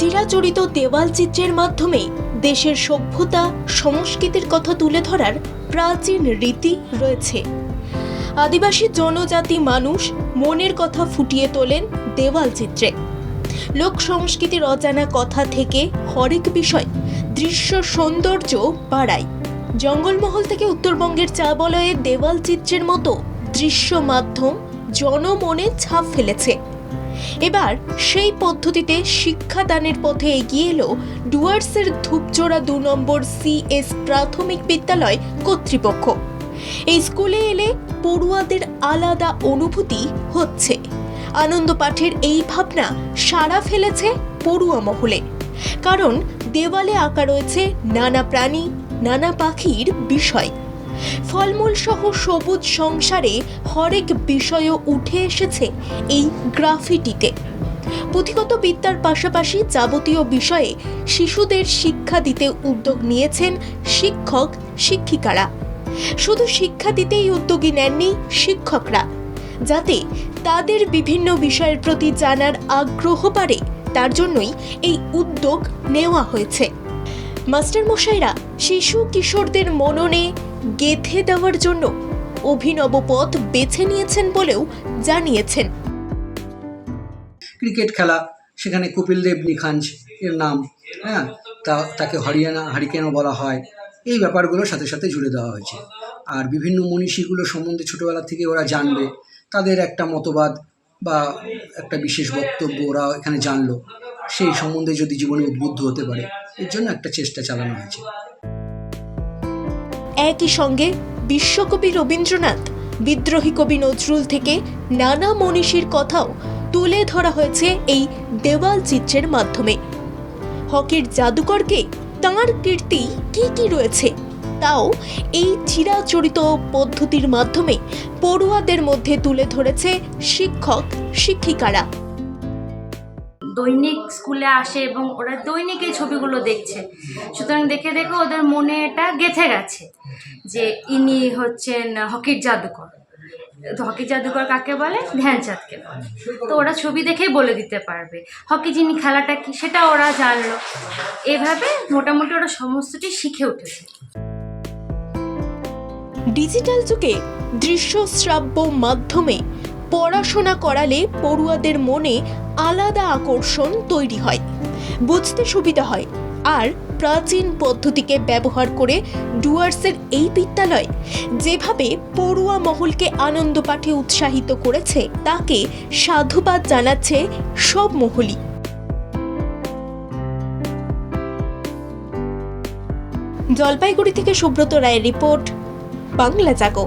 চিরাচরিত দেওয়াল চিত্রের মাধ্যমে দেশের সভ্যতা, সংস্কৃতির কথা তুলে ধরার প্রাচীন রীতি রয়েছে। আদিবাসী জনজাতি মানুষ মনের কথা ফুটিয়ে তোলেন দেওয়াল চিত্রে। লোক সংস্কৃতির অজানা কথা থেকে হরেক বিষয় দৃশ্য সৌন্দর্য বাড়ায়। জঙ্গলমহল থেকে উত্তরবঙ্গের চা বলয়ে দেওয়াল চিত্রের মতো দৃশ্য মাধ্যম জনমনে ছাপ ফেলেছে। এবার সেই পদ্ধতিতে শিক্ষাদানের পথে এগিয়ে এলো ডুয়ার্সের ধূপচোড়া দু নম্বর সিএস প্রাথমিক বিদ্যালয় কর্তৃপক্ষ। এই স্কুলে এলে পড়ুয়াদের আলাদা অনুভূতি হচ্ছে। আনন্দ পাঠের এই ভাবনা সাড়া ফেলেছে পড়ুয়া মহলে। কারণ দেওয়ালে আঁকা রয়েছে নানা প্রাণী, নানা পাখির বিষয়। ফলমূল সহ সবুজ সংসারে হরেক বিষয়ও উঠে এসেছে এই গ্রাফিটিতে। পুঁথিগত বিদ্যার পাশাপাশি যাবতীয় বিষয়ে শিশুদের শিক্ষা দিতে উদ্যোগ নিয়েছেন শিক্ষক, শিক্ষিকারা। শুধু শিক্ষা দিতেই উদ্যোগী নেননি শিক্ষকরা, যাতে তাদের বিভিন্ন বিষয়ের প্রতি জানার আগ্রহ বাড়ে, তার জন্যই এই উদ্যোগ নেওয়া হয়েছে। মাস্টারমশাইরা, শিশু কিশোরদের মননে গেঁথে দেওয়ার জন্য অভিনব পথ বেছে নিয়েছেন বলেও জানিয়েছেন। ক্রিকেট খেলা, সেখানে কপিল দেব নিখাঞ্জ এর নাম হ্যাঁ? তা, তাকে হরিয়ানা, হারিকেনও বলা হয়। এই ব্যাপারগুলোর সাথে সাথে জুড়ে দেওয়া হয়েছে। আর বিভিন্ন মনীষীগুলো সম্বন্ধে ছোটোবেলা থেকে ওরা জানবে। তাদের একটা মতবাদ বা একটা বিশেষ বক্তব্য ওরা এখানে জানলো। সেই সম্বন্ধে যদি জীবনে উদ্বুদ্ধ হতে পারে, এর জন্য একটা চেষ্টা চালানো হয়েছে। একই সঙ্গে বিশ্বকবি রবীন্দ্রনাথ, বিদ্রোহী কবি নজরুল থেকে নানা মনীষীর কথাও তুলে ধরা হয়েছে এই দেওয়াল চিত্রের মাধ্যমে। হকির জাদুকরকে তাঁর কীর্তি কি কি রয়েছে তাও এই চিরাচরিত পদ্ধতির মাধ্যমে পড়ুয়াদের মধ্যে তুলে ধরেছে শিক্ষক, শিক্ষিকারা। দৈনিক স্কুলে আসে এবং ওরা দৈনিক এই ছবিগুলো দেখছে। সুতরাং দেখে দেখে ওদের মনে এটা গেঁথে গেছে যে ইনি হচ্ছেন হকির জাদুকর। হকি জাদুকর কাকে বলে? ধ্যানচাঁদকে বলে। তো ওরা ছবি দেখেই বলে দিতে পারবে, হকি যিনি খেলাটা কি সেটা ওরা জানলো। এভাবে মোটামুটি ওরা সমস্তটি শিখে উঠেছে। ডিজিটাল যুগে দৃশ্য শ্রাব্য মাধ্যমে পড়াশোনা করালে পড়ুয়াদের মনে আলাদা আকর্ষণ তৈরি হয়, বুঝতে সুবিধা হয়। আর প্রাচীন পদ্ধতিকে ব্যবহার করে ডুয়ার্সের এই বিদ্যালয় যেভাবে পড়ুয়া মহলকে আনন্দ পাঠে উৎসাহিত করেছে, তাকে সাধুবাদ জানাচ্ছে সব মহলই। জলপাইগুড়ি থেকে সুব্রত রায়ের রিপোর্ট, বাংলা জাগো।